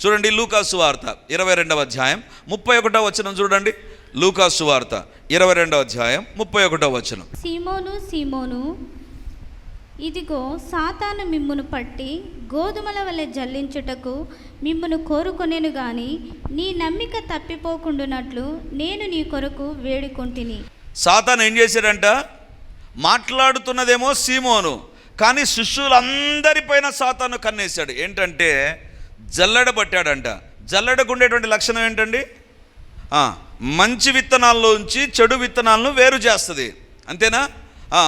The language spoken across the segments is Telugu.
చూడండి లూకాసు వార్త ఇరవై రెండవ అధ్యాయం ముప్పై ఒకటో వచనం చూడండి. లూకాసు వార్త ఇరవై రెండవ అధ్యాయం ముప్పై ఒకటో వచనం. సీమోను సీమోను ఇదిగో సాతాను మిమ్మును పట్టి గోధుమల వలె జల్లించుటకు మిమ్మును కోరుకొనేను గాని నీ నమ్మిక తప్పిపోకుండునట్లు నేను నీ కొరకు వేడుకొంటిని. సాతాన్ ఏం చేశాడంట? మాట్లాడుతున్నదేమో సీమోను కానీ శిష్యులందరిపైన సాతాను కన్నేశాడు. ఏంటంటే జల్లడబట్టాడంట. పట్టాడంట ఉండేటువంటి లక్షణం ఏంటండి? మంచి విత్తనాల్లోంచి చెడు విత్తనాలను వేరు చేస్తుంది. అంతేనా?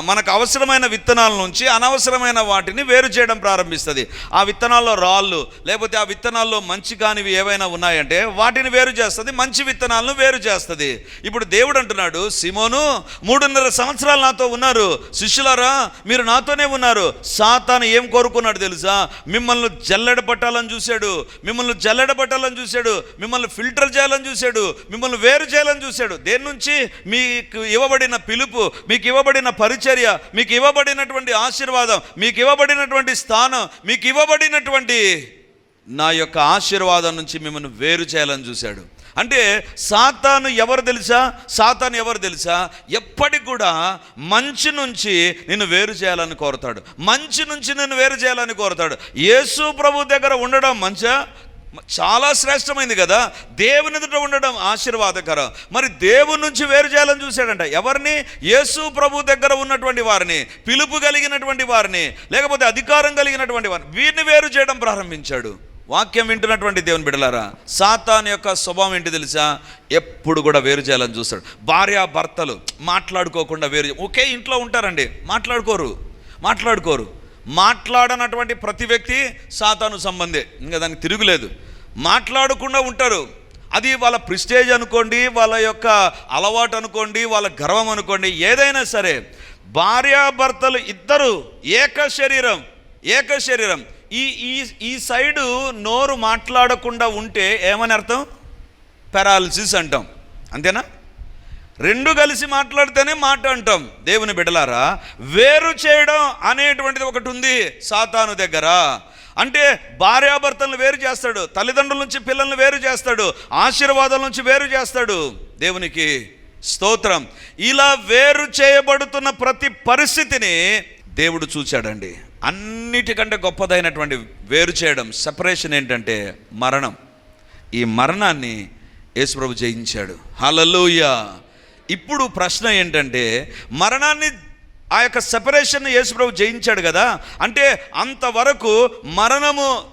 మనకు అవసరమైన విత్తనాల నుంచి అనవసరమైన వాటిని వేరు చేయడం ప్రారంభిస్తుంది. ఆ విత్తనాల్లో రాళ్ళు లేకపోతే ఆ విత్తనాల్లో మంచి కానివి ఏవైనా ఉన్నాయంటే వాటిని వేరు చేస్తుంది మంచి విత్తనాలను వేరు చేస్తుంది. ఇప్పుడు దేవుడు అంటున్నాడు సిమోను మూడున్నర సంవత్సరాలు నాతో ఉన్నారు. శిష్యులారా మీరు నాతోనే ఉన్నారు. సాతాను ఏం కోరుకున్నాడు తెలుసా? మిమ్మల్ని జల్లెడ పట్టాలని చూశాడు. మిమ్మల్ని జల్లెడ పట్టాలని చూశాడు. మిమ్మల్ని ఫిల్టర్ చేయాలని చూశాడు. మిమ్మల్ని వేరు చేయాలని చూశాడు. దేని నుంచి? మీకు ఇవ్వబడిన పిలుపు మీకు ఇవ్వబడిన పరిచర్య మీకు ఇవ్వబడినటువంటి ఆశీర్వాదం మీకు ఇవ్వబడినటువంటి స్థానం మీకు ఇవ్వబడినటువంటి నా యొక్క ఆశీర్వాదం నుంచి మిమ్మల్ని వేరు చేయాలని చూశాడు. అంటే సాతాను ఎవరు తెలుసా? సాతాను ఎవరు తెలుసా? ఎప్పటికి కూడా మంచి నుంచి నిన్ను వేరు చేయాలని కోరతాడు. మంచి నుంచి నిన్ను వేరు చేయాలని కోరతాడు. యేసు ప్రభు దగ్గర ఉండడం మంచా? చాలా శ్రేష్టమైంది కదా. దేవుని ఎదుట ఉండడం ఆశీర్వాదకరం. మరి దేవుని నుంచి వేరు చేయాలని చూశాడంట. ఎవరిని? యేసు ప్రభు దగ్గర ఉన్నటువంటి వారిని పిలుపు కలిగినటువంటి వారిని లేకపోతే అధికారం కలిగినటువంటి వారిని వీరిని వేరు చేయడం ప్రారంభించాడు. వాక్యం వింటున్నటువంటి దేవుని బిడలారా సాతాన్ యొక్క స్వభావం ఏంటి తెలుసా? ఎప్పుడు కూడా వేరు చేయాలని చూస్తాడు. భార్య భర్తలు మాట్లాడుకోకుండా వేరు ఒకే ఇంట్లో ఉంటారండి. మాట్లాడుకోరు. మాట్లాడుకోరు. మాట్లాడనటువంటి ప్రతి వ్యక్తి సాతాను సంబంధే. ఇంకా దానికి తిరుగులేదు. మాట్లాడకుండా ఉంటారు. అది వాళ్ళ ప్రిస్టేజ్ అనుకోండి వాళ్ళ యొక్క అలవాటు అనుకోండి వాళ్ళ గర్వం అనుకోండి ఏదైనా సరే భార్యాభర్తలు ఇద్దరు ఏక శరీరం ఏక శరీరం. ఈ ఈ ఈ సైడు నోరు మాట్లాడకుండా ఉంటే ఏమని అర్థం? పెరాలసిస్ అంటాం. అంతేనా? రెండు కలిసి మాట్లాడితేనే మాట అంటాం. దేవుని బిడలారా వేరు చేయడం అనేటువంటిది ఒకటి ఉంది సాతాను దగ్గర. అంటే భార్యాభర్తలను వేరు చేస్తాడు తల్లిదండ్రుల నుంచి పిల్లల్ని వేరు చేస్తాడు ఆశీర్వాదాల నుంచి వేరు చేస్తాడు. దేవునికి స్తోత్రం. ఇలా వేరు చేయబడుతున్న ప్రతి పరిస్థితిని దేవుడు చూచాడండి. అన్నిటికంటే గొప్పదైనటువంటి వేరు చేయడం సెపరేషన్ ఏంటంటే మరణం. ఈ మరణాన్ని యేసుప్రభు జయించాడు. హలలుయ ఇప్పుడు ప్రశ్న ఏంటంటే మరణాన్ని ఆ యొక్క సెపరేషన్ యేసుప్రభు జయించాడు కదా? అంటే అంతవరకు మరణము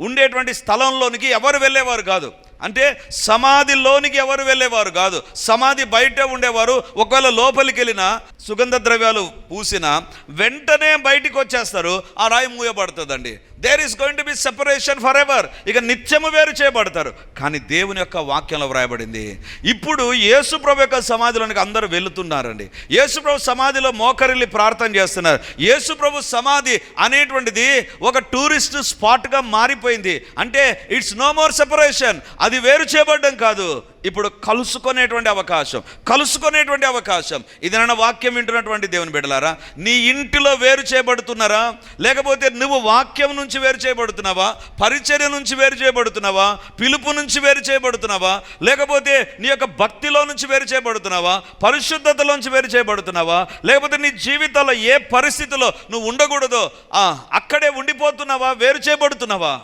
ఉండేటువంటి స్థలంలోనికి ఎవరు వెళ్ళేవారు కాదు. అంటే సమాధిలోనికి ఎవరు వెళ్ళేవారు కాదు. సమాధి బయట ఉండేవారు. ఒకవేళ లోపలికి వెళ్ళినా సుగంధ ద్రవ్యాలు పూసినా వెంటనే బయటికి వచ్చేస్తారు. ఆ రాయి మూయబడుతుందండి. There is going to be separation forever ఇక నిత్యము వేరు చేయబడతారు. కానీ దేవుని యొక్క వాక్యంలో వ్రాయబడింది ఇప్పుడు యేసుప్రభు యొక్క సమాధిలోనికి అందరూ వెళుతున్నారండి. యేసుప్రభు సమాధిలో మోకరిల్లి ప్రార్థన చేస్తున్నారు. యేసు ప్రభు సమాధి అనేటువంటిది ఒక టూరిస్ట్ స్పాట్గా మారిపోయింది. అంటే ఇట్స్ నో మోర్ సెపరేషన్ అది వేరు చేయబడడం కాదు. ఇప్పుడు కలుసుకునేటువంటి అవకాశం కలుసుకునేటువంటి అవకాశం. ఇది వాక్యం వింటున్నటువంటి దేవుని బిడ్డలారా నీ ఇంటిలో వేరు చేయబడుతున్నారా? లేకపోతే నువ్వు వాక్యం నుంచి వేరు చేయబడుతున్నావా? పరిచర్య నుంచి వేరు చేయబడుతున్నావా? పిలుపు నుంచి వేరు చేయబడుతున్నావా? లేకపోతే నీ యొక్క భక్తిలో నుంచి వేరు చేయబడుతున్నావా? పరిశుద్ధతలోంచి వేరు చేయబడుతున్నావా? లేకపోతే నీ జీవితంలో ఏ పరిస్థితిలో నువ్వు ఉండకూడదో ఆ, అక్కడే ఉండిపోతున్నావా? వేరు చేయబడుతున్నావా?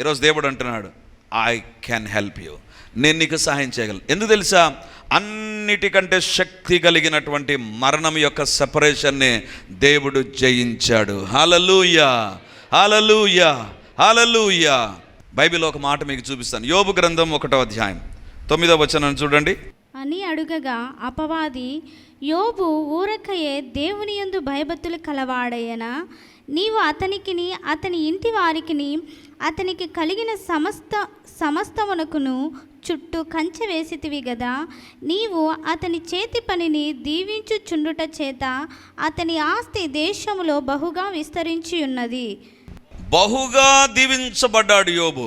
ఈరోజు దేవుడు అంటున్నాడు ఐ క్యాన్ హెల్ప్ యూ నేను నీకు సహాయం చేయగలను. ఎందుకు తెలుసా? అన్నిటికంటే శక్తి కలిగినటువంటి మరణం యొక్క సపరేషన్ని దేవుడు జయించాడు. హలలుయా హలలుయా హలలుయా బైబిల్ ఒక మాట మీకు చూపిస్తాను. యోబు గ్రంథం ఒకటో అధ్యాయం. తొమ్మిదో వచనం చూడండి. అని అడుగగా అపవాది యోబు ఊరకయే దేవుని యందు భయభక్తులు కలవాడయ్యనా నీవు అతనికిని అతని ఇంటి వారికిని అతనికి కలిగిన సమస్త సమస్తమునకును చుట్టూ కంచె వేసితివి గదా నీవు అతని చేతి పనిని దీవించుచుండుట చేత అతని ఆస్తి దేశములో బహుగా విస్తరించి ఉన్నది. బహుగా దీవించబడ్డాడు యోబు.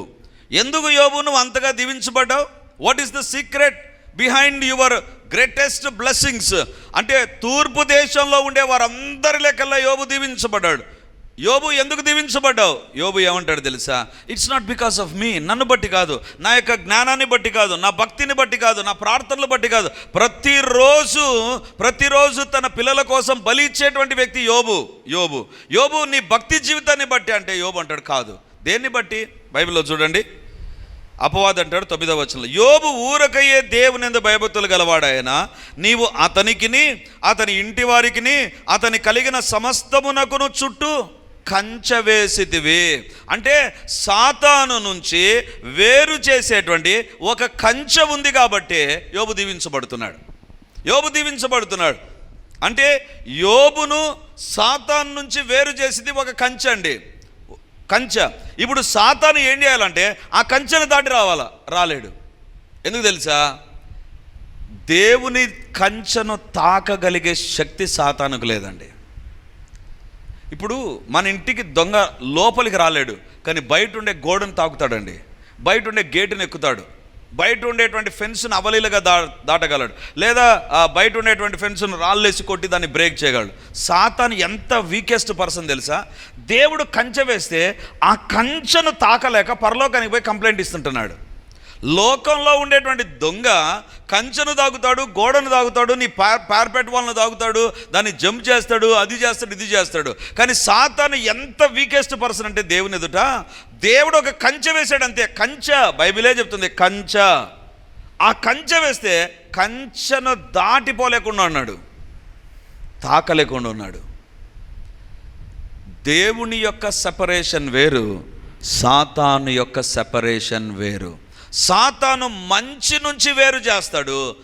ఎందుకు యోబు నువ్వు అంతగా దీవించబడ్డావు? What is the secret behind your greatest blessings అంటే తూర్పు దేశంలో ఉండే వారందరి లెక్కల్లో యోబు దీవించబడ్డాడు. యోబు ఎందుకు దీవించబడ్డావు? యోబు ఏమంటాడు తెలుసా? It's not because of me నన్ను బట్టి కాదు. నా యొక్క జ్ఞానాన్ని బట్టి కాదు నా భక్తిని బట్టి కాదు నా ప్రార్థనలు బట్టి కాదు. ప్రతిరోజు ప్రతిరోజు తన పిల్లల కోసం బలి ఇచ్చేటువంటి వ్యక్తి యోబు యోబు. యోబు నీ భక్తి జీవితాన్ని బట్టి అంటే యోబు అంటాడు కాదు. దేన్ని బట్టి? బైబిల్లో చూడండి. అపవాదం అంటాడు తొమ్మిదవ వచనంలో. యోబు ఊరకయ్యే దేవుని ఎందు భయభక్తులు గలవాడాయన నీవు అతనికిని అతని ఇంటి వారికిని అతని కలిగిన సమస్తమునకును చుట్టూ కంచె వేసితివి అంటే సాతాను నుంచి వేరు చేసేటువంటి ఒక కంచె ఉంది కాబట్టి యోబు దీవించబడుతున్నాడు. యోబు దీవించబడుతున్నాడు. అంటే యోబును సాతాన్ నుంచి వేరు చేసింది ఒక కంచె అండి. కంచె. ఇప్పుడు సాతాను ఏం చేయాలంటే ఆ కంచెను దాటి రావాలా? రాలేడు. ఎందుకు తెలుసా? దేవుని కంచెను తాకగలిగే శక్తి సాతానుకు లేదండి. ఇప్పుడు మన ఇంటికి దొంగ లోపలికి రాలేడు కానీ బయట ఉండే గోడను తాకుతాడండి. బయట ఉండే గేటును ఎక్కుతాడు. బయట ఉండేటువంటి ఫెన్స్ను అవలీలుగా దా దాటగలడు. లేదా బయట ఉండేటువంటి ఫెన్స్ను రాళ్ళేసి కొట్టి దాన్ని బ్రేక్ చేయగలడు. సాతాను ఎంత వీకెస్ట్ పర్సన్ తెలుసా? దేవుడు కంచె వేస్తే ఆ కంచెను తాకలేక పరలోకానికి పోయి కంప్లైంట్ ఇస్తుంటున్నాడు. లోకంలో ఉండేటువంటి దొంగ కంచెను దాగుతాడు గోడను దాగుతాడు నీ పార్ పార్పెట్ వాళ్ళను దాగుతాడు దాన్ని జంప్ చేస్తాడు అది చేస్తాడు ఇది చేస్తాడు. కానీ సాతాను ఎంత వీకెస్ట్ పర్సన్ అంటే దేవుని ఎదుట? దేవుడు ఒక కంచె వేశాడు అంతే. కంచె బైబిలే చెప్తుంది కంచె. ఆ కంచె వేస్తే కంచెను దాటిపోలేకుండా ఉన్నాడు. తాకలేకుండా ఉన్నాడు. దేవుని యొక్క సెపరేషన్ వేరు సాతాను యొక్క సెపరేషన్ వేరు. సాతాను మంచి నుంచి వేరు చేస్తాడు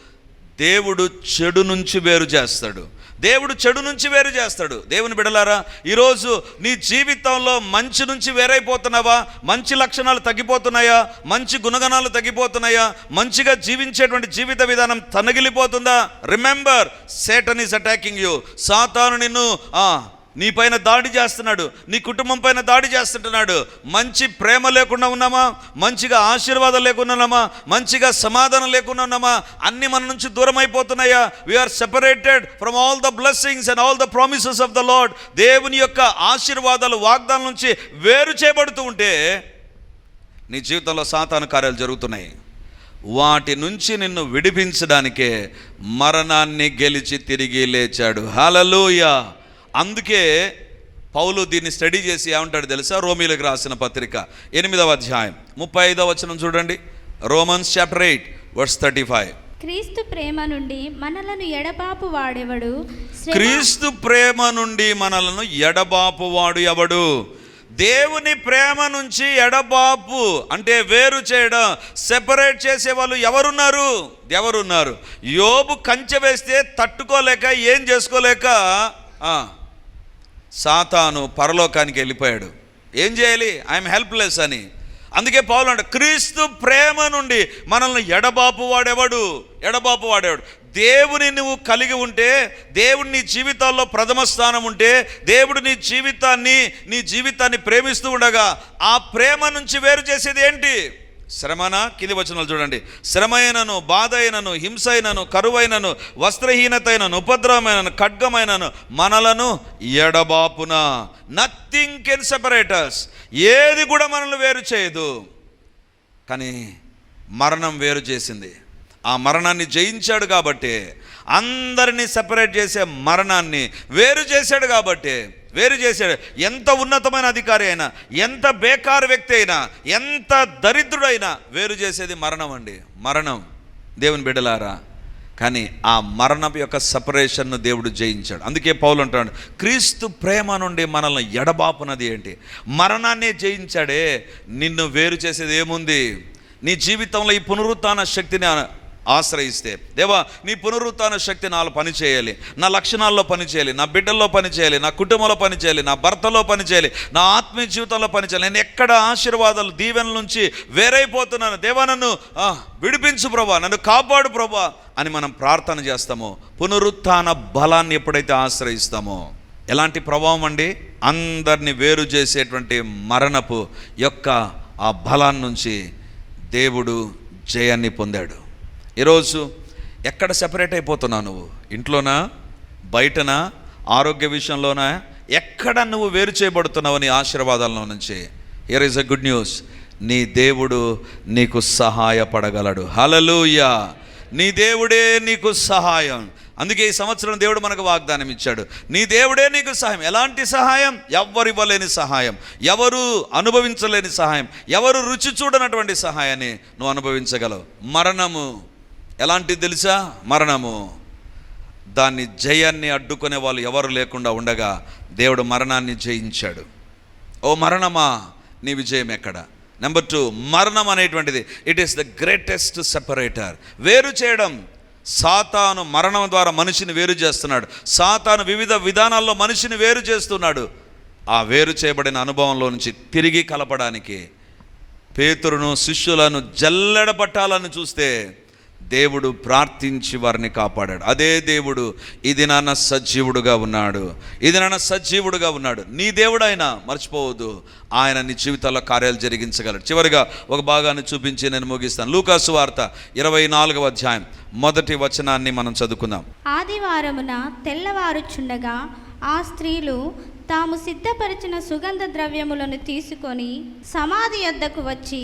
దేవుడు చెడు నుంచి వేరు చేస్తాడు. దేవుడు చెడు నుంచి వేరు చేస్తాడు. దేవుని బిడలారా ఈరోజు నీ జీవితంలో మంచి నుంచి వేరైపోతున్నావా? మంచి లక్షణాలు తగ్గిపోతున్నాయా? మంచి గుణగణాలు తగ్గిపోతున్నాయా? మంచిగా జీవించేటువంటి జీవిత విధానం తనగిలిపోతుందా? Remember Satan is attacking you సాతాను నిన్ను ఆ, నీ పైన దాడి చేస్తున్నాడు నీ కుటుంబం పైన దాడి చేస్తుంటున్నాడు. మంచి ప్రేమ లేకుండా ఉన్నామా? మంచిగా ఆశీర్వాదం లేకుండా ఉన్నామా? మంచిగా సమాధానం లేకుండా ఉన్నామా? అన్ని మన నుంచి దూరం అయిపోతున్నాయా? We're separated from all the blessings and all the promises of the Lord దేవుని యొక్క ఆశీర్వాదాలు వాగ్దానం నుంచి వేరు చేయబడుతూ ఉంటే నీ జీవితంలో సాతాను కార్యాలు జరుగుతున్నాయి. వాటి నుంచి నిన్ను విడిపించడానికే మరణాన్ని గెలిచి తిరిగి లేచాడు. హలలోయా అందుకే పౌలు దీన్ని స్టడీ చేసి ఏమంటాడు తెలుసా? రోమిలకు రాసిన పత్రిక ఎనిమిదవ అధ్యాయం. ముప్పై ఐదవ వచనం చూడండి. Romans chapter eight verse thirty five. క్రీస్తు ప్రేమ నుండి మనలను ఎడబాపు వాడెవడు? క్రీస్తు ప్రేమ నుండి మనలను ఎడబాపు వాడు ఎవడు? దేవుని ప్రేమ నుంచి ఎడబాపు అంటే వేరు చేయడం సెపరేట్ చేసే వాళ్ళు ఎవరున్నారు? ఎవరున్నారు? యోబు కంచె వేస్తే తట్టుకోలేక ఏం చేసుకోలేక సాతాను పరలోకానికి వెళ్ళిపోయాడు. ఏం చేయాలి? ఐఎమ్ హెల్ప్లెస్ అని. అందుకే పౌలు అంటే క్రీస్తు ప్రేమ నుండి మనల్ని ఎడబాపు వాడేవాడు? ఎడబాపు వాడేవాడు. దేవుని నువ్వు కలిగి ఉంటే దేవుడు నీ జీవితాల్లో ప్రథమ స్థానం ఉంటే దేవుడు నీ జీవితాన్ని నీ జీవితాన్ని ప్రేమిస్తూ ఉండగా ఆ ప్రేమ నుంచి వేరు చేసేది ఏంటి? శ్రమన? కింది వచనాలు చూడండి. శ్రమ అయినను బాధ అయినను హింస అయినను కరువైనను వస్త్రహీనత అయినను ఉపద్రవమైనను ఖడ్గమైనను మనలను ఎడబాపున. నథింగ్ కెన్ సెపరేటర్స్ ఏది కూడా మనల్ని వేరు చేయదు. కానీ మరణం వేరు చేసింది. ఆ మరణాన్ని జయించాడు కాబట్టి అందరినీ సెపరేట్ చేసే మరణాన్ని వేరు చేశాడు కాబట్టి వేరు చేశాడు. ఎంత ఉన్నతమైన అధికారి అయినా ఎంత బేకారు వ్యక్తి అయినా ఎంత దరిద్రుడైనా వేరు చేసేది మరణం అండి. మరణం. దేవుని బిడ్డలారా కానీ ఆ మరణం యొక్క సపరేషన్ను దేవుడు జయించాడు. అందుకే పౌలు అంటాడు క్రీస్తు ప్రేమ నుండి మనల్ని ఎడబాపునది ఏంటి? మరణాన్ని జయించాడే నిన్ను వేరు చేసేది ఏముంది? నీ జీవితంలో ఈ పునరుత్న శక్తిని ఆశ్రయిస్తే దేవా నీ పునరుత్న శక్తి నాలో పనిచేయాలి నా లక్షణాల్లో పనిచేయాలి నా బిడ్డల్లో పనిచేయాలి నా కుటుంబంలో పనిచేయాలి నా భర్తలో పనిచేయాలి నా ఆత్మీయ జీవితంలో పనిచేయాలి నేను ఎక్కడ ఆశీర్వాదాలు దీవెన నుంచి వేరైపోతున్నాను. దేవా నన్ను విడిపించు ప్రభా. నన్ను కాపాడు ప్రభా అని మనం ప్రార్థన చేస్తామో. పునరుత్న బలాన్ని ఎప్పుడైతే ఆశ్రయిస్తామో ఎలాంటి ప్రభావం అండి? అందరిని వేరు చేసేటువంటి మరణపు యొక్క ఆ బలాన్ని నుంచి దేవుడు జయాన్ని పొందాడు. ఈరోజు ఎక్కడ సెపరేట్ అయిపోతున్నావు నువ్వు? ఇంట్లోనా? బయటనా? ఆరోగ్య విషయంలోనా? ఎక్కడ నువ్వు వేరు చేయబడుతున్నావు నీ ఆశీర్వాదాల్లో నుంచి? Here is a good news నీ దేవుడు నీకు సహాయపడగలడు. హలలుయా నీ దేవుడే నీకు సహాయం. అందుకే ఈ సంవత్సరం దేవుడు మనకు వాగ్దానం ఇచ్చాడు. నీ దేవుడే నీకు సహాయం. ఎలాంటి సహాయం? ఎవరు ఇవ్వలేని సహాయం. ఎవరు అనుభవించలేని సహాయం. ఎవరు రుచి చూడనటువంటి సహాయాన్ని నువ్వు అనుభవించగలవు. మరణము. ఎలాంటిది తెలుసా? మరణము. దాన్ని జయాన్ని అడ్డుకునే వాళ్ళు ఎవరు లేకుండా ఉండగా దేవుడు మరణాన్ని జయించాడు. ఓ మరణమా? నీ విజయం ఎక్కడ? నెంబర్ టూ మరణం అనేటువంటిది. It is the greatest separator వేరు చేయడం. సాతాను మరణం ద్వారా మనిషిని వేరు చేస్తున్నాడు. సాతాను వివిధ విధానాల్లో మనిషిని వేరు చేస్తున్నాడు. ఆ వేరు చేయబడిన అనుభవంలో నుంచి తిరిగి కలపడానికి పేతురును శిష్యులను జల్లెడ పట్టాలని చూస్తే దేవుడు ప్రార్థించి వారిని కాపాడాడు. అదే దేవుడు ఇది నాన్న సజీవుడుగా ఉన్నాడు. ఇది నాన్న సజీవుడుగా ఉన్నాడు. నీ దేవుడైనా మర్చిపోవద్దు. ఆయన నీ జీవితాల్లో కార్యాలు జరిగించగలడు. చివరిగా ఒక భాగాన్ని చూపించి నేను ముగిస్తాను. లూకాసు వార్త ఇరవై నాలుగవ అధ్యాయం మొదటి వచనాన్ని మనం చదువుకుందాం. ఆదివారమున తెల్లవారుచుండగా ఆ స్త్రీలు తాము సిద్ధపరిచిన సుగంధ ద్రవ్యములను తీసుకొని సమాధి యొద్దకు వచ్చి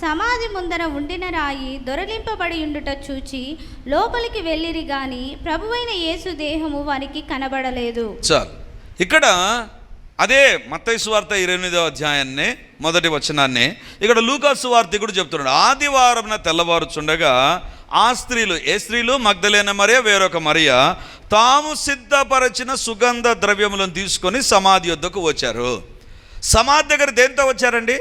సమాధి ముందర ఉండిన రాయి దొరలింపబడి ఉండుట చూచి లోపలికి వెళ్ళిరి గాని ప్రభువైన యేసు దేహము వారికి కనబడలేదు. చాలు. ఇక్కడ అదే మత్తైసు వార్త ఇరవై ఎనిమిదో అధ్యాయాన్ని మొదటి వచనాన్ని ఇక్కడ లూకాసు వార్త కూడా చెప్తున్నాడు. ఆదివారం తెల్లవారుచుండగా ఆ స్త్రీలు ఏ స్త్రీలు? మగ్ధలేన మరియ? వేరొక మరియ? తాము సిద్ధపరచిన సుగంధ ద్రవ్యములను తీసుకొని సమాధి వద్దకు వచ్చారు. సమాధి దగ్గర దేంతో వచ్చారండి?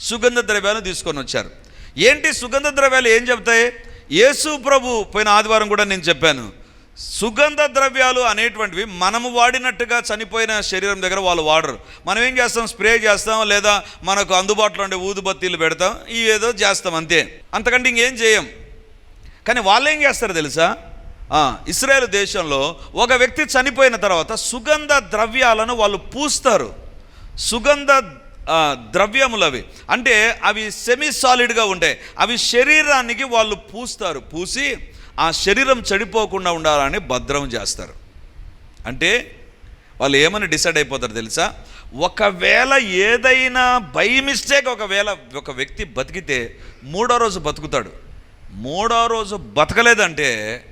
సుగంధ ద్రవ్యాలు తీసుకొని వచ్చారు. ఏంటి సుగంధ ద్రవ్యాలు ఏం చెప్తాయి యేసు ప్రభు పోయిన ఆదివారం కూడా నేను చెప్పాను. సుగంధ ద్రవ్యాలు అనేటువంటివి మనము వాడినట్టుగా చనిపోయిన శరీరం దగ్గర వాళ్ళు వాడరు. మనం ఏం చేస్తాం? స్ప్రే చేస్తాం లేదా మనకు అందుబాటులో ఉండే ఊదుబత్తీలు పెడతాం. ఇవి ఏదో చేస్తాం అంతే. అంతకంటే ఇంకేం చేయం? కానీ వాళ్ళు ఏం చేస్తారు తెలుసా? ఇస్రాయేల్ దేశంలో ఒక వ్యక్తి చనిపోయిన తర్వాత సుగంధ ద్రవ్యాలను వాళ్ళు పూస్తారు. సుగంధ ద్రవ్యములవి ద్రవ్యములు అవి. అంటే అవి సెమీ సాలిడ్గా ఉంటాయి. అవి శరీరానికి వాళ్ళు పూస్తారు. పూసి ఆ శరీరం చెడిపోకుండా ఉండాలని భద్రం చేస్తారు. అంటే వాళ్ళు ఏమని డిసైడ్ అయిపోతారు తెలుసా? ఒకవేళ ఏదైనా బై మిస్టేక్ ఒకవేళ ఒక వ్యక్తి బతికితే మూడో రోజు బతుకుతాడు. మూడో రోజు బతకలేదంటే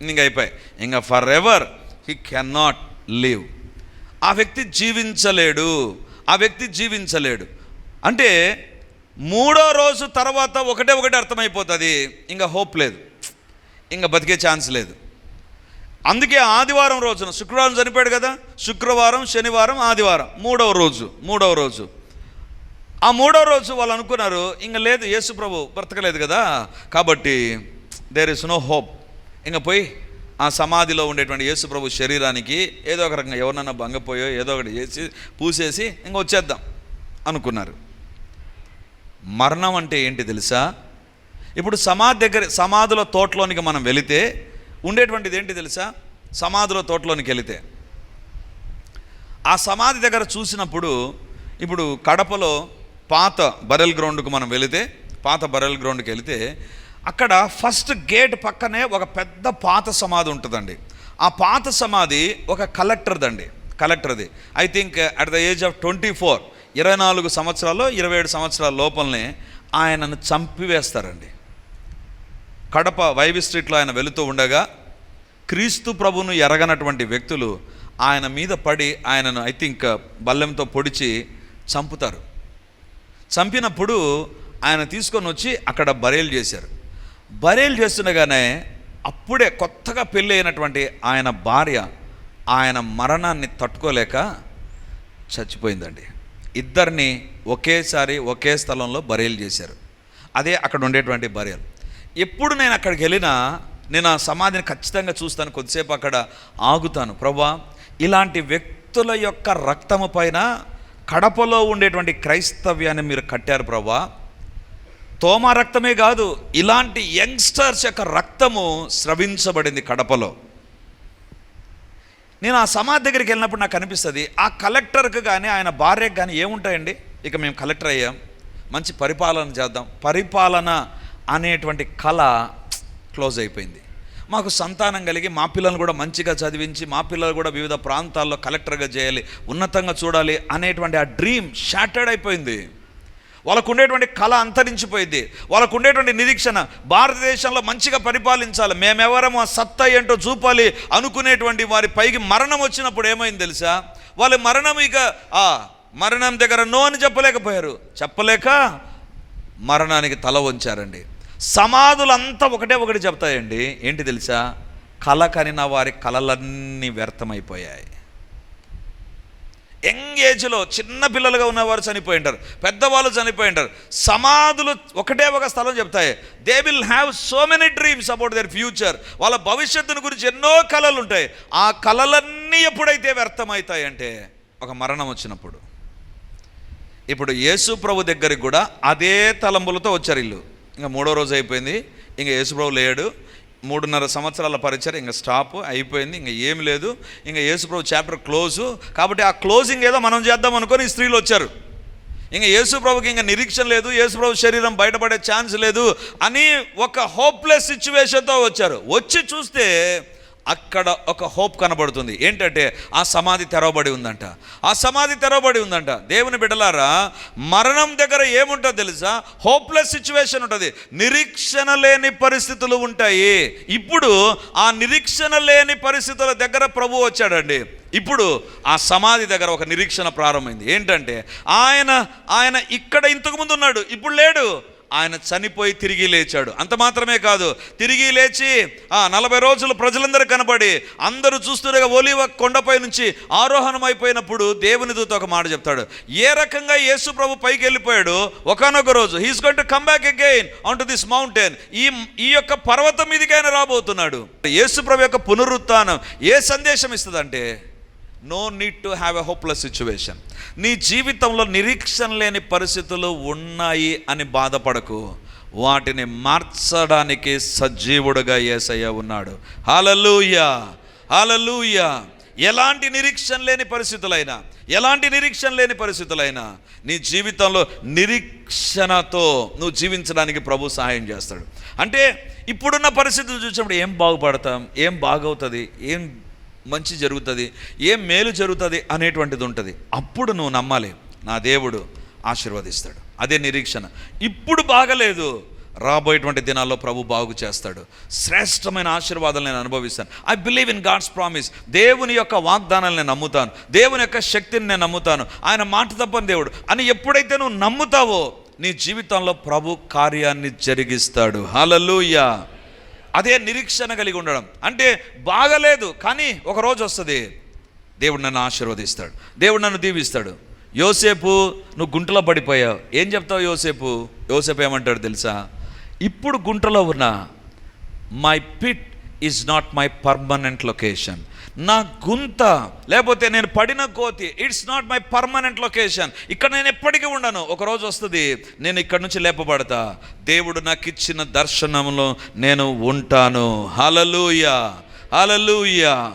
ఇంక అయిపోయి ఇంకా forever he cannot live ఆ వ్యక్తి జీవించలేడు. ఆ వ్యక్తి జీవించలేడు. అంటే మూడో రోజు తర్వాత ఒకటే ఒకటి అర్థమైపోతుంది. ఇంకా హోప్ లేదు. ఇంకా బతికే ఛాన్స్ లేదు. అందుకే ఆదివారం రోజున శుక్రవారం చనిపోయాడు కదా? శుక్రవారం శనివారం ఆదివారం. మూడవ రోజు మూడవ రోజు. ఆ మూడో రోజు వాళ్ళు అనుకున్నారు ఇంకా లేదు యేసు ప్రభు బ్రతకలేదు కదా. కాబట్టి దేర్ ఇస్ నో హోప్ ఇంకా పోయి ఆ సమాధిలో ఉండేటువంటి యేసు ప్రభు శరీరానికి ఏదో ఒక రకంగా ఎవరినన్నా భంగపోయో ఏదో ఒకటి చేసి పూసేసి ఇంకా వచ్చేద్దాం అనుకున్నారు. మరణం అంటే ఏంటి తెలుసా? ఇప్పుడు సమాధి దగ్గర సమాధుల తోటలోనికి మనం వెళితే ఉండేటువంటిది ఏంటి తెలుసా? సమాధుల తోటలోనికి వెళితే. ఆ సమాధి దగ్గర చూసినప్పుడు ఇప్పుడు కడపలో పాత బరెల్ గ్రౌండ్కు మనం వెళితే పాత బరెల్ గ్రౌండ్కి వెళితే అక్కడ ఫస్ట్ గేట్ పక్కనే ఒక పెద్ద పాత సమాధి ఉంటుందండి. ఆ పాత సమాధి ఒక కలెక్టర్దండి కలెక్టర్ది. I think at the age of twenty four ఇరవై నాలుగు సంవత్సరాల్లో ఇరవై ఏడు సంవత్సరాల లోపలనే ఆయనను చంపివేస్తారండి. కడప వైవి స్ట్రీట్లో ఆయన వెళుతూ ఉండగా క్రీస్తు ప్రభును ఎరగనటువంటి వ్యక్తులు ఆయన మీద పడి ఆయనను ఐ థింక్ బల్లెంతో పొడిచి చంపుతారు. చంపినప్పుడు ఆయన తీసుకొని వచ్చి అక్కడ బరేలు చేశారు. బరేలు చేస్తుండగానే అప్పుడే కొత్తగా పెళ్ళి అయినటువంటి ఆయన భార్య ఆయన మరణాన్ని తట్టుకోలేక చచ్చిపోయిందండి. ఇద్దరిని ఒకేసారి ఒకే స్థలంలో బరేలు చేశారు. అదే అక్కడ ఉండేటువంటి బరియలు ఎప్పుడు నేను అక్కడికి వెళ్ళినా నేను ఆ సమాధిని ఖచ్చితంగా చూస్తాను కొద్దిసేపు అక్కడ ఆగుతాను. ప్రభా ఇలాంటి వ్యక్తుల యొక్క రక్తము పైన కడపలో ఉండేటువంటి క్రైస్తవ్యాన్ని మీరు కట్టారు ప్రభా తోమ రక్తమే కాదు ఇలాంటి యంగ్స్టర్స్ యొక్క రక్తము స్రవించబడింది కడపలో. నేను ఆ సమాధి దగ్గరికి వెళ్ళినప్పుడు నాకు అనిపిస్తుంది ఆ కలెక్టర్కి కానీ ఆయన భార్యకు కానీ ఏముంటాయండి? ఇక మేము కలెక్టర్ అయ్యాం మంచి పరిపాలన చేద్దాం. పరిపాలన అనేటువంటి కళ క్లోజ్ అయిపోయింది. మాకు సంతానం కలిగి మా పిల్లలను కూడా మంచిగా చదివించి మా పిల్లలు కూడా వివిధ ప్రాంతాల్లో కలెక్టర్గా చేయాలి ఉన్నతంగా చూడాలి అనేటువంటి ఆ డ్రీమ్ షాటర్డ్ అయిపోయింది. వాళ్ళకు ఉండేటువంటి కళ అంతరించిపోయింది. వాళ్ళకు ఉండేటువంటి నిరీక్షణ భారతదేశంలో మంచిగా పరిపాలించాలి. మేమెవరము ఆ సత్తా ఏంటో చూపాలి అనుకునేటువంటి వారి పైకి మరణం వచ్చినప్పుడు ఏమైంది తెలుసా? వాళ్ళ మరణం ఇక ఆ మరణం దగ్గర నో అని చెప్పలేకపోయారు. చెప్పలేక మరణానికి తల వంచారండి. సమాధులంతా ఒకటే ఒకటి చెప్తాయండి. ఏంటి తెలుసా? కళ కనిన వారి కళలన్నీ వ్యర్థమైపోయాయి. యంగ్ ఏజ్లో చిన్న పిల్లలుగా ఉన్నవారు చనిపోయి ఉంటారు పెద్దవాళ్ళు చనిపోయి ఉంటారు సమాధులు ఒకటే ఒక స్థలం చెప్తాయి. They will have so many dreams about their future వాళ్ళ భవిష్యత్తుని గురించి ఎన్నో కళలు ఉంటాయి. ఆ కళలన్నీ ఎప్పుడైతే వ్యర్థమవుతాయంటే ఒక మరణం వచ్చినప్పుడు. ఇప్పుడు యేసు ప్రభు దగ్గరికి కూడా అదే తలంబులతో వచ్చారు ఇల్లు ఇంకా మూడో రోజు అయిపోయింది. ఇంకా యేసుప్రభు లేడు. మూడున్నర సంవత్సరాల పరిచయం ఇంకా స్టాప్ అయిపోయింది. ఇంకా ఏం లేదు. ఇంకా యేసుప్రభు చాప్టర్ క్లోజు కాబట్టి ఆ క్లోజింగ్ ఏదో మనం చేద్దాం అనుకొని స్త్రీలు వచ్చారు. ఇంకా యేసుప్రభుకి ఇంకా నిరీక్షణ లేదు. యేసుప్రభు శరీరం బయటపడే ఛాన్స్ లేదు అని ఒక హోప్లెస్ సిచ్యువేషన్తో వచ్చారు. వచ్చి చూస్తే అక్కడ ఒక హోప్ కనబడుతుంది. ఏంటంటే ఆ సమాధి తెరవబడి ఉందంట. ఆ సమాధి తెరవబడి ఉందంట. దేవుని బిడ్డలారా మరణం దగ్గర ఏముంటుందో తెలుసా? హోప్లెస్ సిచ్యువేషన్ ఉంటుంది. నిరీక్షణ లేని పరిస్థితులు ఉంటాయి. ఇప్పుడు ఆ నిరీక్షణ లేని పరిస్థితుల దగ్గర ప్రభు వచ్చాడండి. ఇప్పుడు ఆ సమాధి దగ్గర ఒక నిరీక్షణ ప్రారంభమైంది. ఏంటంటే ఆయన ఆయన ఇక్కడ ఇంతకుముందు ఉన్నాడు. ఇప్పుడు లేడు. ఆయన చనిపోయి తిరిగి లేచాడు. అంత మాత్రమే కాదు తిరిగి లేచి ఆ నలభై రోజులు ప్రజలందరూ కనబడి అందరూ చూస్తుండగా ఒలివ కొండపై నుంచి ఆరోహణం అయిపోయినప్పుడు దేవుని దూత ఒక మాట చెప్తాడు. ఏ రకంగా యేసు ప్రభు పైకి వెళ్ళిపోయాడు? ఒకనొక రోజు he's going to come back again on to this mountain ఈ ఈ యొక్క పర్వతం మీదకైనా ఆయన రాబోతున్నాడు. యేసు ప్రభు యొక్క పునరుత్నం ఏ సందేశం ఇస్తుందంటే no need to have a hopeless situation నీ జీవితంలో నిరీక్షణ లేని పరిస్థితులు ఉన్నాయి అని బాధపడకు. వాటిని మార్చడానికి సజీవుడుగా ఏసయ్య ఉన్నాడు. హాలలుయా హాలలుయా ఎలాంటి నిరీక్షణ లేని పరిస్థితులైనా ఎలాంటి నిరీక్షణ లేని పరిస్థితులైనా నీ జీవితంలో నిరీక్షణతో నువ్వు జీవించడానికి ప్రభు సహాయం చేస్తాడు. అంటే ఇప్పుడున్న పరిస్థితులు చూసినప్పుడు ఏం బాగుపడతాం? ఏం బాగవుతుంది? ఏం మంచి జరుగుతుంది ఏం మేలు జరుగుతుంది అనేటువంటిది ఉంటుంది అప్పుడు నువ్వు నమ్మాలి నా దేవుడు ఆశీర్వదిస్తాడు. అదే నిరీక్షణ. ఇప్పుడు బాగలేదు రాబోయేటువంటి దినాల్లో ప్రభు బాగు చేస్తాడు. శ్రేష్టమైన ఆశీర్వాదాలు నేను అనుభవిస్తాను. I believe in God's promise దేవుని యొక్క వాగ్దానాలు నేను నమ్ముతాను. దేవుని యొక్క శక్తిని నేను నమ్ముతాను. ఆయన మాట తప్పని దేవుడు. అని ఎప్పుడైతే నువ్వు నమ్ముతావో నీ జీవితంలో ప్రభు కార్యాన్ని జరిగిస్తాడు. హలలుయా అదే నిరీక్షణ కలిగి ఉండడం. అంటే బాగలేదు కానీ ఒకరోజు వస్తుంది. దేవుడు నన్ను ఆశీర్వదిస్తాడు. దేవుడు నన్ను దీవిస్తాడు. యోసేపు నువ్వు గుంటలో పడిపోయావు. ఏం చెప్తావు యోసేపు? యోసేపు ఏమంటాడు తెలుసా? ఇప్పుడు గుంటలో ఉన్న my pit is not my permanent location నా గుంత లేకపోతే నేను పడిన కోతి it's not my permanent location ఇక్కడ నేను ఎప్పటికీ ఉండను. ఒకరోజు వస్తుంది నేను ఇక్కడ నుంచి లేపబడతా. దేవుడు నాకు ఇచ్చిన దర్శనంలో నేను ఉంటాను. హలలుయా హలలుయా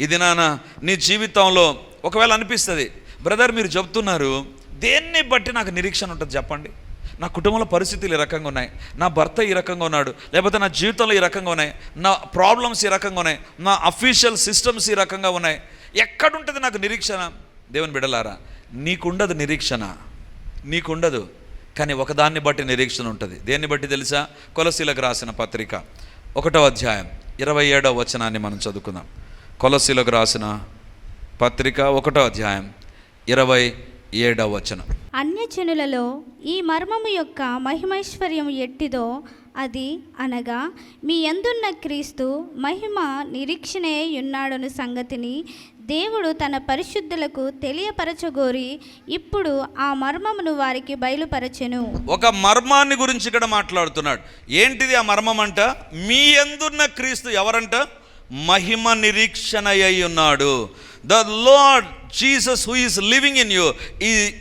ఇది నాన్న నీ జీవితంలో ఒకవేళ అనిపిస్తుంది బ్రదర్ మీరు చెప్తున్నారు దేన్ని బట్టి నాకు నిరీక్షణ ఉంటుంది చెప్పండి? నా కుటుంబంలో పరిస్థితులు ఈ రకంగా ఉన్నాయి. నా భర్త ఈ రకంగా ఉన్నాడు. లేకపోతే నా జీవితంలో ఈ రకంగా ఉన్నాయి. నా ప్రాబ్లమ్స్ ఈ రకంగా ఉన్నాయి. నా అఫీషియల్ సిస్టమ్స్ ఈ రకంగా ఉన్నాయి. ఎక్కడుంటుంది నాకు నిరీక్షణ? దేవుని బిడలారా నీకుండదు నిరీక్షణ. నీకుండదు. కానీ ఒకదాన్ని బట్టి నిరీక్షణ ఉంటుంది. దేన్ని బట్టి తెలుసా? కొలసీలకు రాసిన పత్రిక ఒకటో అధ్యాయం ఇరవై ఏడవ వచనాన్ని మనం చదువుకుందాం. కొలసీలకు రాసిన పత్రిక ఒకటో అధ్యాయం ఇరవై ఏడవ వచనం. అన్యజనులలో ఈ మర్మము యొక్క మహిమైశ్వర్యం ఎట్టిదో అది అనగా మీ ఎందున్న క్రీస్తు మహిమ నిరీక్షణే ఉన్నాడను సంగతిని దేవుడు తన పరిశుద్ధులకు తెలియపరచగోరి ఇప్పుడు ఆ మర్మమును వారికి బయలుపరచెను. ఒక మర్మాన్ని గురించి ఇక్కడ మాట్లాడుతున్నాడు. ఏంటిది ఆ మర్మం అంట మీ ఎందున్న క్రీస్తు ఎవరంట? మహిమ నిరీక్షణ అయి ఉన్నాడు. The Lord Jesus who is living in you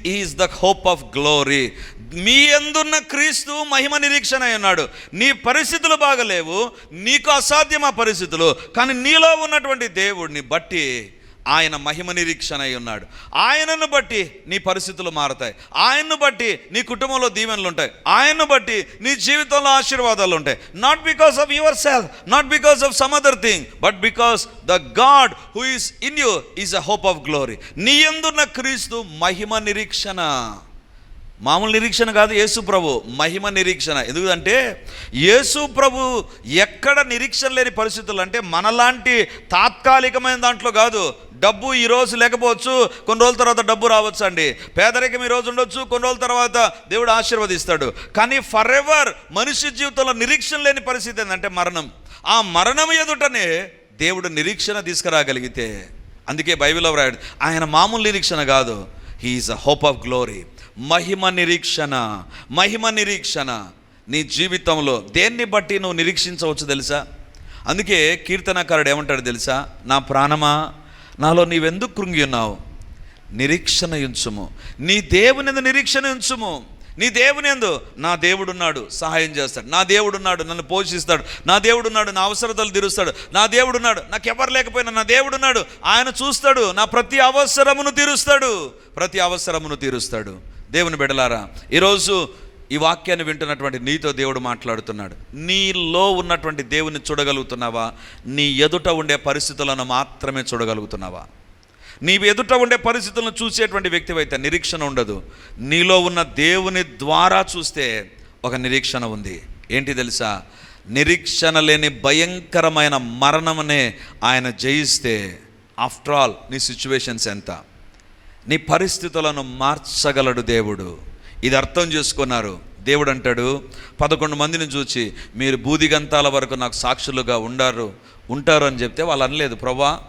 is the hope of glory మీ ఎందున్న క్రీస్తు మహిమ నిరీక్షణ అయి ఉన్నాడు. నీ పరిస్థితులు బాగలేవు నీకు అసాధ్యం ఆ పరిస్థితులు కానీ నీలో ఉన్నటువంటి దేవుడిని బట్టి ఆయన మహిమ నిరీక్షణ అయి ఉన్నాడు. ఆయనను బట్టి నీ పరిస్థితులు మారతాయి. ఆయన్ను బట్టి నీ కుటుంబంలో దీవెనలు ఉంటాయి. ఆయన్ను బట్టి నీ జీవితంలో ఆశీర్వాదాలు ఉంటాయి. Not because of yourself not because of some other thing but because the God who is in you is a hope of glory నీ ఎందున్న క్రీస్తు మహిమ నిరీక్షణ. మామూలు నిరీక్షణ కాదు యేసు ప్రభు మహిమ నిరీక్షణ. ఎందుకంటే యేసు ప్రభు ఎక్కడ నిరీక్షణ లేని పరిస్థితులు అంటే మనలాంటి తాత్కాలికమైన దాంట్లో కాదు. డబ్బు ఈరోజు లేకపోవచ్చు కొన్ని రోజుల తర్వాత డబ్బు రావచ్చు అండి. పేదరికం ఈ రోజు ఉండొచ్చు కొన్ని రోజుల తర్వాత దేవుడు ఆశీర్వదిస్తాడు. కానీ ఫర్ ఎవర్ మనిషి జీవితంలో నిరీక్షణ లేని పరిస్థితి ఏంటంటే మరణం. ఆ మరణం ఎదుటనే దేవుడు నిరీక్షణ తీసుకురాగలిగితే అందుకే బైబిల్లో వ్రాయడు ఆయన మామూలు నిరీక్షణ కాదు. He is a hope of glory మహిమ నిరీక్షణ మహిమ నిరీక్షణ. నీ జీవితంలో దేన్ని బట్టి నువ్వు నిరీక్షించవచ్చు తెలుసా? అందుకే కీర్తనకారుడు ఏమంటాడు తెలుసా? నా ప్రాణమా నాలో నీవెందుకు కృంగి ఉన్నావు? నిరీక్షణ ఉంచుము. నీ దేవుని నిరీక్షణ ఉంచుము. నీ దేవుని ఎందు నా దేవుడున్నాడు సహాయం చేస్తాడు. నా దేవుడున్నాడు నన్ను పోషిస్తాడు. నా దేవుడున్నాడు నా అవసరతలు తీరుస్తాడు. నా దేవుడున్నాడు నాకు ఎవరు లేకపోయినా నా దేవుడున్నాడు. ఆయన చూస్తాడు నా ప్రతి అవసరమును తీరుస్తాడు. ప్రతి అవసరమును తీరుస్తాడు. దేవుని బిడలారా ఈరోజు ఈ వాక్యాన్ని వింటున్నటువంటి నీతో దేవుడు మాట్లాడుతున్నాడు. నీలో ఉన్నటువంటి దేవుని చూడగలుగుతున్నావా? నీ ఎదుట ఉండే పరిస్థితులను మాత్రమే చూడగలుగుతున్నావా? నీ ఎదుట ఉండే పరిస్థితులను చూసేటువంటి వ్యక్తివైతే నిరీక్షణ ఉండదు. నీలో ఉన్న దేవుని ద్వారా చూస్తే ఒక నిరీక్షణ ఉంది. ఏంటి తెలుసా? నిరీక్షణ లేని భయంకరమైన మరణమనే ఆయన జయిస్తే ఆఫ్టర్ ఆల్ నీ సిచ్యువేషన్స్ ఎంత? నీ పరిస్థితులను మార్చగలడు దేవుడు. ఇది అర్థం చేసుకున్నారు. దేవుడు అంటాడు పదకొండు మందిని చూచి మీరు బూదిగంతాల వరకు నాకు సాక్షులుగా ఉండారు ఉంటారు అని చెప్తే వాళ్ళు అనలేదు. ప్రభా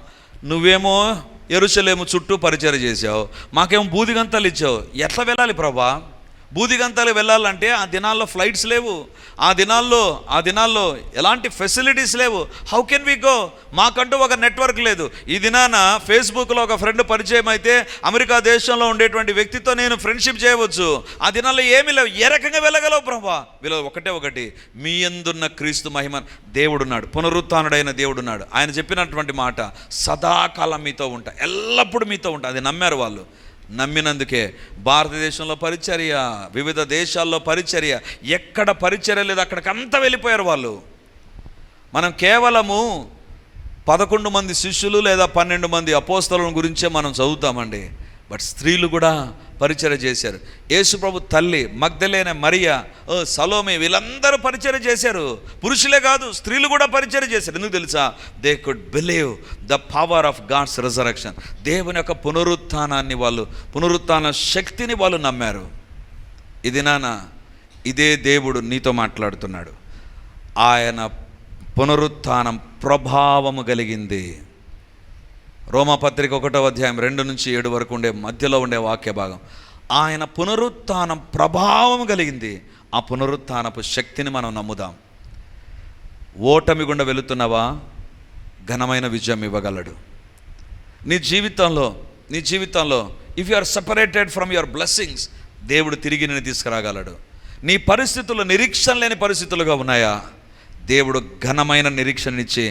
నువ్వేమో ఎరుసలేము చుట్టూ పరిచయం చేసావు మాకేమో బూదిగంతాలు ఇచ్చావు ఎట్లా వెళ్ళాలి ప్రభా? బూదిగంతాలు వెళ్ళాలంటే ఆ దినాల్లో ఫ్లైట్స్ లేవు. ఆ దినాల్లో ఆ దినాల్లో ఎలాంటి ఫెసిలిటీస్ లేవు. హౌ కెన్ వి గో మాకంటూ ఒక నెట్వర్క్ లేదు. ఈ దినాన ఫేస్బుక్లో ఒక ఫ్రెండ్ పరిచయం అయితే అమెరికా దేశంలో ఉండేటువంటి వ్యక్తితో నేను ఫ్రెండ్షిప్ చేయవచ్చు. ఆ దినాల్లో ఏమీ లేవు. ఏ రకంగా వెళ్ళగలవు ప్రభా? వీళ్ళు ఒకటే ఒకటి మీ ఎందున్న క్రీస్తు మహిమ దేవుడున్నాడు. పునరుత్డైన దేవుడున్నాడు. ఆయన చెప్పినటువంటి మాట సదాకాలం మీతో ఉంటా. ఎల్లప్పుడూ మీతో ఉంటా. అది నమ్మారు వాళ్ళు. నమ్మినందుకే భారతదేశంలో పరిచర్య వివిధ దేశాల్లో పరిచర్య ఎక్కడ పరిచర్య లేదు అక్కడికంతా వెళ్ళిపోయారు వాళ్ళు. మనం కేవలము పదకొండు మంది శిష్యులు లేదా పన్నెండు మంది అపోస్తలను గురించే మనం చదువుతామండి. బట్ స్త్రీలు కూడా పరిచర్య చేశారు. యేసుప్రభు తల్లి మగ్ధలేన మరియా ఓ సలోమే వీళ్ళందరూ పరిచయం చేశారు. పురుషులే కాదు స్త్రీలు కూడా పరిచయం చేశారు. ఎందుకు తెలుసా? They could believe the power of God's resurrection దేవుని యొక్క పునరుత్థానాన్ని వాళ్ళు పునరుత్థాన శక్తిని వాళ్ళు నమ్మారు. ఇది నాన్న ఇదే దేవుడు నీతో మాట్లాడుతున్నాడు. ఆయన పునరుత్థానం ప్రభావము కలిగింది. రోమపత్రిక ఒకటో అధ్యాయం రెండు నుంచి ఏడు వరకు ఉండే మధ్యలో ఉండే వాక్య భాగం. ఆయన పునరుత్థానం ప్రభావం కలిగింది. ఆ పునరుత్థానపు శక్తిని మనం నమ్ముదాం. ఓటమి గుండా వెళుతున్నావా? ఘనమైన విజయం ఇవ్వగలడు. నీ జీవితంలో నీ జీవితంలో if you are separated from your blessings దేవుడు తిరిగి నేను తీసుకురాగలడు. నీ పరిస్థితులు నిరీక్షణ లేని పరిస్థితులుగా ఉన్నాయా? దేవుడు ఘనమైన నిరీక్షణనిచ్చి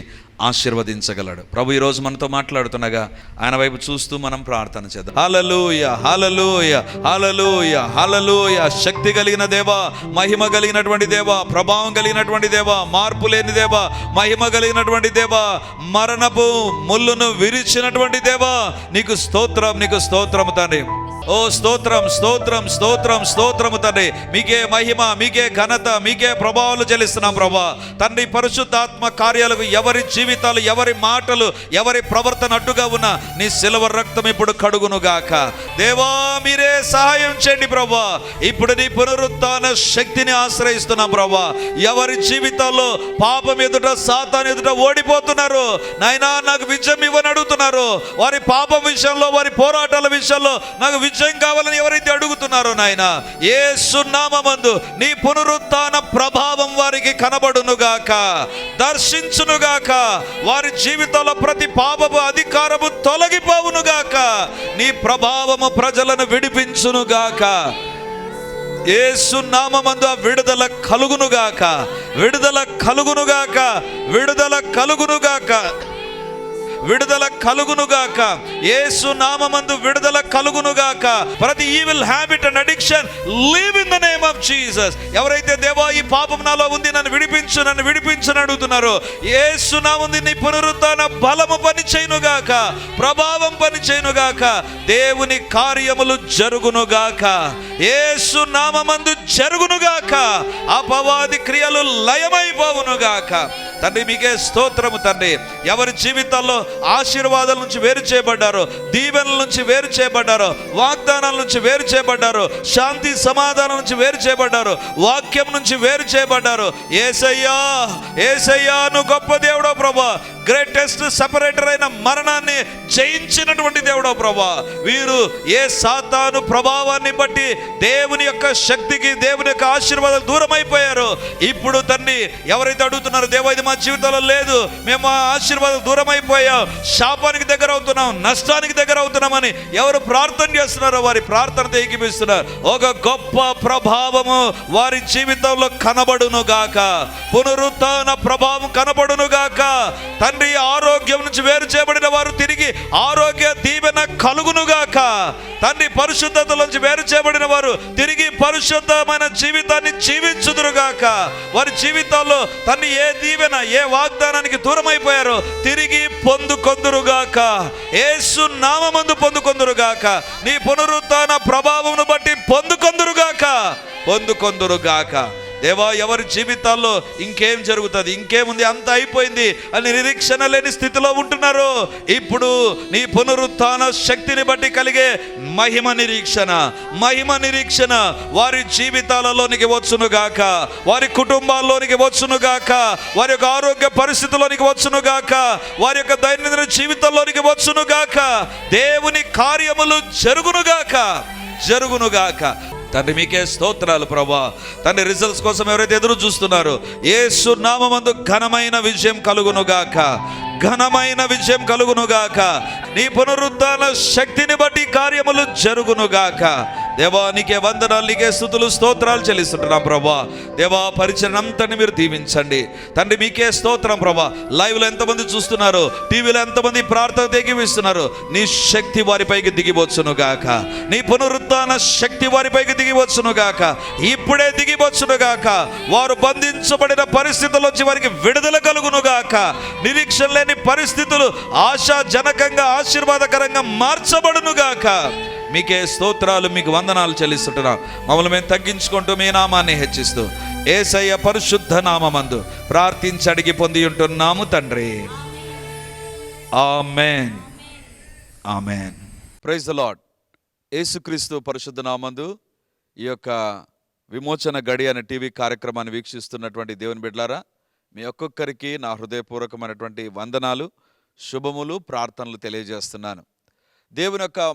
ఆశీర్వదించగలడు. ప్రభు ఈరోజు మనతో మాట్లాడుతుండగా ఆయన వైపు చూస్తూ మనం ప్రార్థన చేద్దాం. హలలుయ హలలుయ హలలుయ హలలుయ శక్తి కలిగిన దేవా మహిమ కలిగినటువంటి దేవా ప్రభావం కలిగినటువంటి దేవా మార్పు లేని దేవా మహిమ కలిగినటువంటి దేవా మరణపు ముళ్ళును విరిచినటువంటి దేవా నీకు స్తోత్రం నీకు స్తోత్రం తండ్రి. ఓ స్తోత్రం స్తోత్రం స్తోత్రం స్తోత్రము తండ్రి. మీకే మహిమ మీకే ఘనత మీకే ప్రభావాలు చెల్లిస్తున్నాం ప్రభా. తండ్రి పరిశుద్ధాత్మ కార్యాలకు ఎవరి జీవితాలు ఎవరి మాటలు ఎవరి ప్రవర్తన అడ్డుగా ఉన్న నీ సిల్వర్ రక్తం ఇప్పుడు కడుగును గాక. దేవా మీరే సహాయం చేయండి ప్రభా. ఇప్పుడు నీ పునరుత్న శక్తిని ఆశ్రయిస్తున్నాం ప్రభా. ఎవరి జీవితాల్లో పాపం ఎదుట సాతాన్ ఎదుట ఓడిపోతున్నారు? నాయనా నాకు విజయం ఇవ్వని అడుగుతున్నారు. వారి పాపం విషయంలో వారి పోరాటాల విషయంలో నాకు విజయం కావాలని ఎవరైతే అడుగుతున్నారో నాయన ఏ సున్నామందు నీ పునరుత్న ప్రభావం వారికి కనబడునుగాక దర్శించునుగాక వారి జీవితంలో ప్రతి పాపపు అధికారము తొలగిపోవునుగాక నీ ప్రభావము ప్రజలను విడిపించునుగాక. ఏసునామందు ఆ విడుదల కలుగునుగాక విడుదల కలుగునుగాక విడుదల కలుగునుగాక. విడుదల కలుగునుగాక. యేసు నామందు విడుదల కలుగునుగాక. ప్రతి evil habit and addiction leave in the name of Jesus ఎవరైతే దేవా ఈ పాపం నాలో ఉంది నన్ను విడిపించు నన్ను విడిపించు అడుగుతున్నారో యేసు నామంది నీ పునరుత్థాన బలము పని చేయునుగాక ప్రభావం పని చేయునుగాక దేవుని కార్యములు జరుగునుగాక. యేసు జరుగును జరుగునుగాక. అపవాది క్రియలు లయమైపోవునుగాక. తండ్రి మీకే స్తోత్రము తండ్రి. ఎవరి జీవితాల్లో ఆశీర్వాదాల నుంచి వేరు చేయబడ్డారో దీవెనల నుంచి వేరు చేయబడ్డారో వాగ్దానాల నుంచి వేరు చేయబడ్డారో శాంతి సమాధానం నుంచి వేరు చేయబడ్డారు వాక్యం నుంచి వేరు చేయబడ్డారు ఏసయ్యా ఏసయ్యా నువ్వు గొప్ప దేవుడో ప్రభా. గ్రేటెస్ట్ సపరేటర్ అయిన మరణాన్ని జయించినటువంటి దేవుడో ప్రభా. వీరు ఏ సాతాను ప్రభావాన్ని బట్టి దేవుని యొక్క శక్తికి దేవుని యొక్క ఆశీర్వాదం దూరం అయిపోయారు ఇప్పుడు తండ్రి ఎవరైతే అడుగుతున్నారో దేవా ఇది మా జీవితంలో లేదు. మేము ఆ ఆశీర్వాదం దూరం అయిపోయాం శాపానికి దగ్గర అవుతున్నాం నష్టానికి దగ్గర అవుతున్నామని ఎవరు ప్రార్థన చేస్తున్నారో వారి ప్రార్థన ఏకీపిస్తున్నారు. ఒక గొప్ప ప్రభావము వారి జీవితంలో కనబడును గాక. పునరుత్న ప్రభావం కనబడును గాక. తండ్రి ఆరోగ్యం నుంచి వేరు చేయబడిన వారు తిరిగి ఆరోగ్య దీవెన కలుగునుగాక. తండ్రి పరిశుద్ధత నుంచి వేరు చేయబడిన వారు తిరిగి పరిశుద్ధమైన జీవితాన్ని జీవించుదురుగాక. వారి జీవితాల్లో తన్ని ఏ దీవెన ఏ వాగ్దానానికి దూరం తిరిగి పొందుకొందురుగాక. ఏసు నామందు పొందుకొందురుగాక. నీ పునరుత్న ప్రభావమును బట్టి పొందుకొందురుగాక. పొందుకొందురుగాక. దేవా ఎవరి జీవితాల్లో ఇంకేం జరుగుతుంది? ఇంకేముంది? అంత అయిపోయింది. అని నిరీక్షణ లేని స్థితిలో ఉంటున్నారు. ఇప్పుడు నీ పునరుత్థాన శక్తిని బట్టి కలిగే మహిమ నిరీక్షణ. మహిమ నిరీక్షణ వారి జీవితాలలోనికి వచ్చునుగాక వారి కుటుంబాల్లోనికి వచ్చునుగాక వారి యొక్క ఆరోగ్య పరిస్థితుల్లోనికి వచ్చునుగాక వారి యొక్క దైనందిన జీవితంలోనికి వచ్చునుగాక దేవుని కార్యములు జరుగునుగాక జరుగునుగాక. తండ్రి మీకే స్తోత్రాలు ప్రభా. తండ్రి రిజల్ట్స్ కోసం ఎవరైతే ఎదురు చూస్తున్నారో ఏ నామమందు ఘనమైన విజయం కలుగునుగాక. ఘనమైన విజయం కలుగునుగాక. నీ పునరుద్ధాన శక్తిని బట్టి కార్యములు జరుగునుగాక. దేవా నీకే వందనాలు నీకే స్థుతులు స్తోత్రాలు చెల్లిస్తుంటున్నాం ప్రభా. దేవా పరిచయం అంతని మీరు దీవించండి. తండ్రి మీకే స్తోత్రం ప్రభా. లైవ్లో ఎంతమంది చూస్తున్నారు? టీవీలో ఎంతమంది ప్రార్థన దిగివిస్తున్నారు నీ శక్తి వారిపైకి దిగివచ్చును గాక. నీ పునరుద్ధాన శక్తి వారిపైకి దిగివచ్చును గాక. ఇప్పుడే దిగివచ్చును గాక. వారు బంధించబడిన పరిస్థితుల్లోంచి వారికి విడుదల కలుగును గాక. నిరీక్షణ లేని పరిస్థితులు ఆశాజనకంగా ఆశీర్వాదకరంగా మార్చబడును గాక. మీకే స్తోత్రాలు మీకు వందనాలు చెల్లిస్తుంటున్నాం. మమ్మల్ని మేము తగ్గించుకుంటూ మీ నామాన్ని హెచ్చిస్తూ ఏసయ్య పరిశుద్ధ నామమందు ప్రార్థించి అడిగి పొంది ఉంటున్నాము తండ్రి. Amen. Amen. Praise the Lord యేసుక్రీస్తు పరిశుద్ధ నామందు ఈ యొక్క విమోచన గడి అనే టీవీ కార్యక్రమాన్ని వీక్షిస్తున్నటువంటి దేవుని బిడ్లారా మీ ఒక్కొక్కరికి నా హృదయపూర్వకమైనటువంటి వందనాలు శుభములు ప్రార్థనలు తెలియజేస్తున్నాను. దేవుని యొక్క